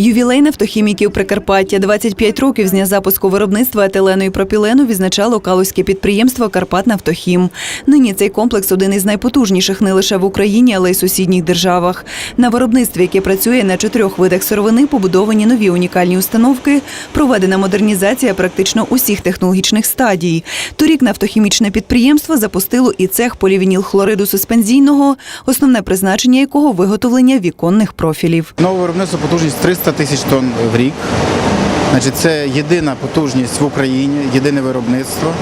Ювілей нафтохіміків Прикарпаття 25 років з дня запуску виробництва етилену і пропілену відзначало калузьке підприємство «Карпатнафтохім». Нині цей комплекс один із найпотужніших не лише в Україні, але й сусідніх державах. На виробництві, яке працює на чотирьох видах сировини, побудовані нові унікальні установки, проведена модернізація практично усіх технологічних стадій. Торік нафтохімічне підприємство запустило і цех полівінілхлориду суспензійного, основне призначення якого виготовлення віконних профілів. Нове виробництво потужність 300 тисяч тонн в рік. Значить, це єдина потужність в Україні, єдине виробництво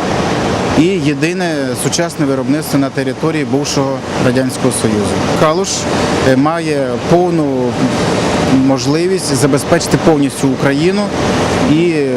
і єдине сучасне виробництво на території бувшого Радянського Союзу. Калуш е, має повну можливість забезпечити повністю Україну і е,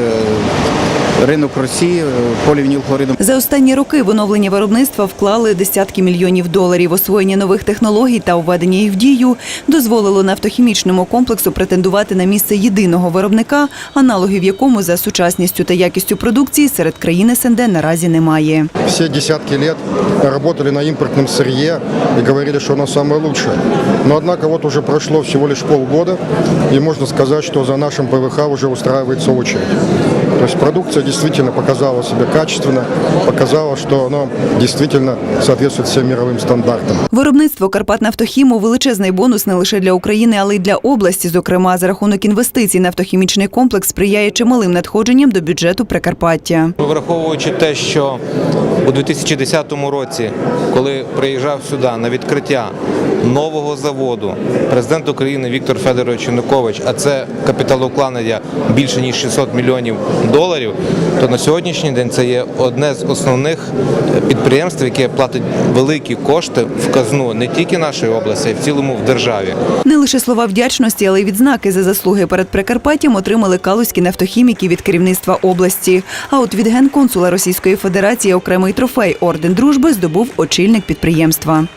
ринок Росії е, полівінілхлоридом. За останні роки в оновлення виробництва вклали десятки мільйонів доларів. Освоєння нових технологій та введення їх в дію дозволило нафтохімічному комплексу претендувати на місце єдиного виробника, аналогів якому за сучасністю та якістю продукції серед країн СНД наразі немає. Все десятки лет работали на импортном сырье и говорили, что оно самое лучшее. Но однако вот уже прошло всего лишь полгода, и можно сказать, что за нашим ПВХ уже устраивается очередь. То есть продукция действительно показала себя качественно, показала, что оно действительно соответствует всем мировым стандартам. Виробництво Карпатнафтохіму величезний бонус не лише для України, але й для області. Зокрема, за рахунок інвестицій нафтохімічний комплекс сприяє чималим надходженням до бюджету Прикарпаття. Враховуючи те, що у 2010 році, коли приїжджав сюди на відкриття нового заводу, президент України Віктор Федорович Янукович, а це капіталоукладення більше ніж 600 мільйонів доларів, то на сьогоднішній день це є одне з основних підприємств, яке платить великі кошти в казну не тільки нашої області, а й в цілому в державі. Не лише слова вдячності, але й відзнаки за заслуги перед Прикарпаттям отримали калузькі нафтохіміки від керівництва області. А от від генконсула Російської Федерації окремий трофей орден дружби здобув очільник підприємства.